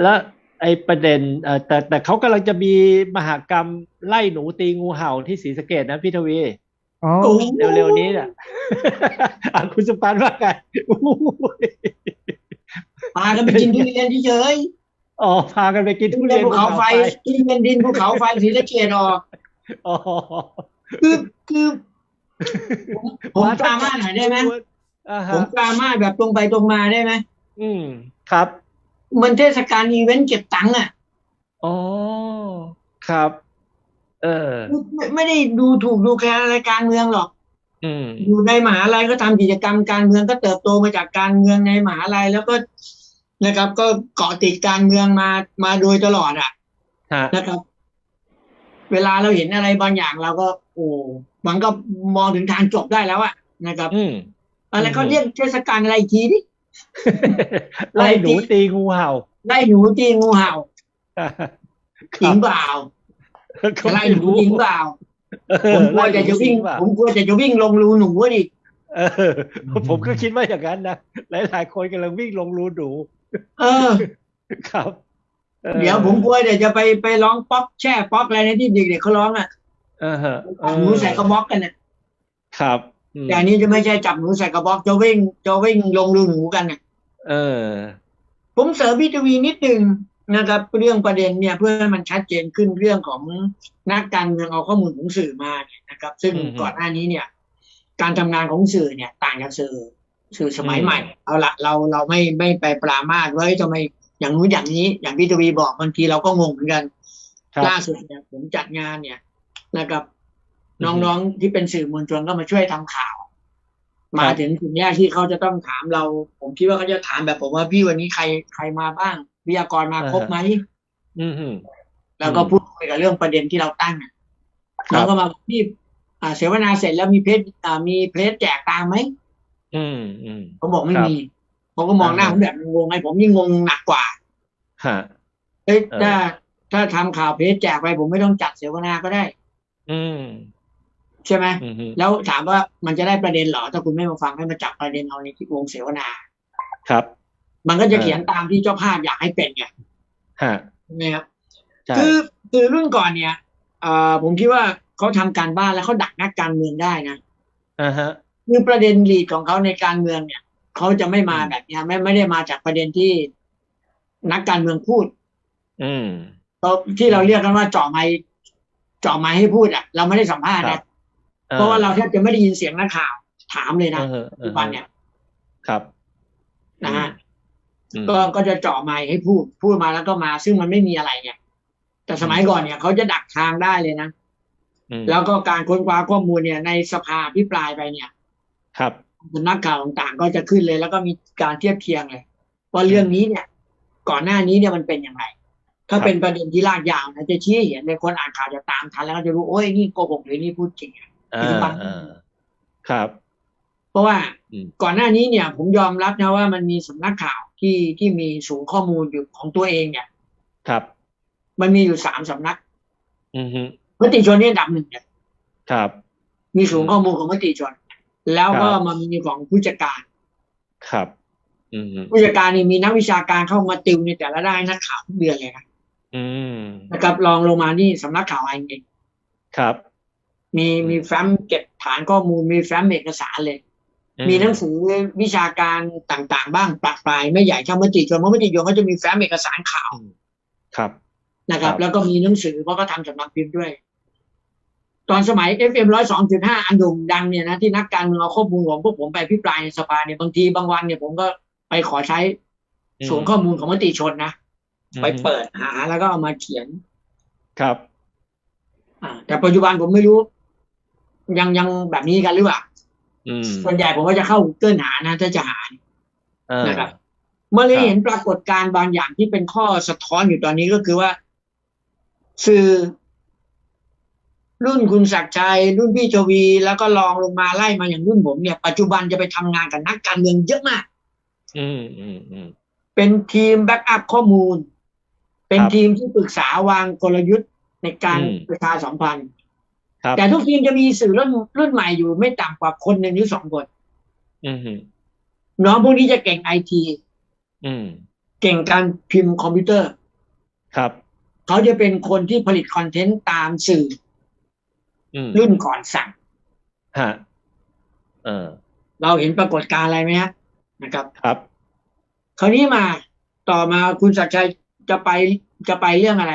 แล้วไอ้ประเด็นเอ่อแต่แต่เขากำลังจะมีมหากรรมไล่หนูตีงูเห่าที่ศรีสะเกดนะพี่ทวีอ๋อโอ้โหเร็วๆนี้น่ะอะคุณสุปานว่าไงอู้ยพากันไปกินทุเรียนเฉยอ๋อพากันไปกินๆทุทุเรีเรียยนนภูเขาไฟทุเรียนดินภูเขาไฟสีสะเกดออกอ๋อคือคือผมผมปรามาสหน่อยได้ไหมอ่าผฮะมปรามาสแบบตรงไปตรงมาได้ไหมอืมครับ มันเทศกาลอีเวนต์เก็บตังค์อะอ๋อครับ เออ ไม่ไม่ได้ดูถูกดูแคลนอะไรการเมืองหรอกอืมอยู่ในมหาลัยก็ทำกิจกรรมการเมืองก็เติบโตมาจากการเมืองในมหาลัยแล้วก็นะครับ ก็เกาะติดการเมืองมามาโดยตลอดอะฮะนะครับ เวลาเราเห็นอะไรบางอย่างเราก็ โอ้มันก็มองถึงทางจบได้แล้วอะนะครับอืมอะไรเขาอืมเรียกเทศกาลอะไรอีกทีดิ ไล่หนูตีงูเห่า ไล่หนูตีงูเห่าจริงเปล่าก็ไล่ไม่หนูรู้จริงเปล่าเอผอมกลัวจะจะวิ่งไล่หนูจริเปล่าผมกลัวจะจะวิ่งลงรูหนูอะดิเออ ผมก็คิดว่าอย่างนั้นนะหลายๆคนกำลังวิ่งลงรูหนูเออ ครับออเดี๋ยวผมกลัวเดี๋ยวจะไปไปร้องป๊อกแช่ป๊อกอะไรนะที่เด็กๆเขาร้องอะเออฮะเออหนูใส่กระบอกกันน่ะครับอืม แต่อันนี้จะไม่ใช่จับหนูใส่กระบอกจะวิ่งจะวิ่งลงรูหนูกันน่ะเออ ผมเสริมพี่ทวีนิดหนึ่งนะครับ เรื่องประเด็นเนี่ยเพื่อให้มันชัดเจนขึ้นเรื่องของนักการเมืองเอาข้อมูลของสื่อมาเนี่ยนะครับ ซึ่งอืมก่อนหน้านี้เนี่ย การทำงานของสื่อเนี่ย ต่างจากสื่อสื่อสมัยอืมใหม่ เอาละเราเราไม่ไม่ไปปรามาสว่าเฮ้ยทำไมอย่างนู้นอย่างนี้ อย่างพี่ทวีบอกบางทีเราก็งงเหมือนกันครับล่าสุดเนี่ยผมจัดงานเนี่ยนะครับอืม น้องๆที่เป็นสื่อมวลชนก็มาช่วยทำข่าว มาถึงถึงแยกที่เขาจะต้องถามเรา ผมคิดว่าเขาจะถามแบบผมว่าพี่วันนี้ใครใครมาบ้างวิทยากรมาครบไหมอืมอืมแล้วก็พูดคุยกับเรื่องประเด็นที่เราตั้งอะครับน้องก็มาบอกพี่อ่าเสวนาเสร็จแล้วมีเพจอ่ามีเพจแจกตังค์ไหมอืมอืมเขาบอกไม่ครับมีเขาก็มองหน้าอ่าผมแบบงงไงผมยิ่งงงหนักกว่าฮะเอ้ยเออถ้าถ้าทำข่าวเพจแจกไปผมไม่ต้องจัดเสวนาก็ได้ อืม ใช่ไหมอืมอืมแล้วถามว่ามันจะได้ประเด็นเหรอ ถ้าคุณไม่มาฟังให้มาจับประเด็นเอาในที่วงเสวนาครับ มันก็จะเออเขียนตามที่เจ้าภาพอยากให้เป็นไงฮะนะครับใช่คือคือรุ่นก่อนเนี่ยเอ่อผมคิดว่าเขาทำการบ้านแล้วเขาดักนักการเมืองได้นะอ่าฮะคือประเด็นลีดของเขาในการเมืองเนี่ยเขาจะไม่มาอืมแบบเนี้ยไม่ไม่ได้มาจากประเด็นที่นักการเมืองพูด อืมที่เราเรียกกันว่าเจ่อไม้เจ่อไม้ให้พูดอะ เราไม่ได้สัมภาษณ์ครันะบ เพราะว่าเราแทบจะไม่ได้ยินเสียงนักข่าวถามเลยนะเออเอปัจอจุบันเนี่ย ครับนะฮะอืมก็ก็จะเจ่อไม้ให้พูดพูดมาแล้วก็มา ซึ่งมันไม่มีอะไรเนี่ย แต่สมัยก่อนเนี่ยเขาจะดักทางได้เลยนะอืมแล้วก็การค้นคว้าข้อมูลเนี่ย ในสภาพิปรายไปเนี่ย ครับนักข่าวต่างๆ ก็จะขึ้นเลย แล้วก็มีการเทียบเคียงเลยว่าเรื่องนี้เนี่ย ก่อนหน้านี้เนี่ยมันเป็นยังไงถ้าครับเป็นประเด็นที่ลากยาวนะจะชี้ให้เห็นในคนอ่านข่าวจะตามทันแล้วก็จะรู้โอ้ยนี่โกหกหรือนี่พูดจริงอะอ่า ปัจจุบันอ่าครับ เพราะว่าอืมก่อนหน้านี้เนี่ย ผมยอมรับนะว่ามันมีสำนักข่าวที่ที่มีสูงข้อมูลอยู่ของตัวเองเนี่ย ครับ มันมีอยู่สามสำนักอืมฮึมติชนนี่อันดับหนึ่งเนี่ยครับ มีสูงข้อมูลของมติชน แล้วก็ครับมามีของผู้จัดการ ครับอืมฮึผู้จัดการนี่มีนักวิชาการเข้ามาติวในแต่ละด้านให้นักข่าวทุกเดือนเลยนะอืมนะครับลองลงมาที่สำนักข่าวไอเองครับ มีมีแฟ้มเก็บฐานข้อมูลมีแฟ้มเอกสารเลยอืมีหนังสือวิชาการต่างๆ บ้างปลาปลายไม่ใหญ่เท่ามติชนเพราะมติชนเขาจะมีแฟ้มเอกสารข่าวครับนะครับครับ แล้วก็มีหนังสือเพราะก็ทำสำนักพิมพ์ด้วย ตอนสมัย FM ร้อยสองจุดห้าอันโด่งดังเนี่ยนะที่นักการเมืองเอาข้อมูลของพวกผมไปพิปรายในสภาเนี่ยบางทีบางวันเนี่ยผมก็ไปขอใช้ศูนย์ข้อมูลของมติชนนะอืมไปเปิดหาแล้วก็เอามาเขียนครับ อ่า แต่ปัจจุบันผมไม่รู้ ยังยังแบบนี้กันหรือเปล่าอืมส่วนใหญ่ผมก็จะเข้า Google หานะ ถ้าจะหาอ่านะครับ เมื่อเลยครับเห็นปรากฏการณ์บางอย่างที่เป็นข้อสะท้อนอยู่ตอนนี้ก็คือว่า สื่อ รุ่นคุณศักดิ์ชัย รุ่นพี่ชวี แล้วก็ลองลงมาไล่มาอย่างรุ่นผมเนี่ย ปัจจุบันจะไปทำงานกับนักการเมืองเยอะมาก อืมอืมอืมเป็นทีมแบ็กอัพข้อมูล เป็นครับทีมที่ปรึกษาวางกลยุทธ์ในการอืมประชาสัมพันธ์ครับ แต่ทุกทีมจะมีสื่อรุ่นรุ่นใหม่อยู่ไม่ต่ำกว่าคนหนึ่งหรือสองคนอืมฮึน้องพวกนี้จะเก่งไอทีอืมเก่งการพิมพ์คอมพิวเตอร์ ครับ เขาจะเป็นคนที่ผลิตคอนเทนต์ตามสื่ออืมรุ่นก่อนสั่งฮะเออ เราเห็นปรากฏการณ์อะไรไหมฮะนะครับ ครับ คราวนี้มาต่อมาคุณศักดิ์ชัยจะไปจะไปเรื่องอะไร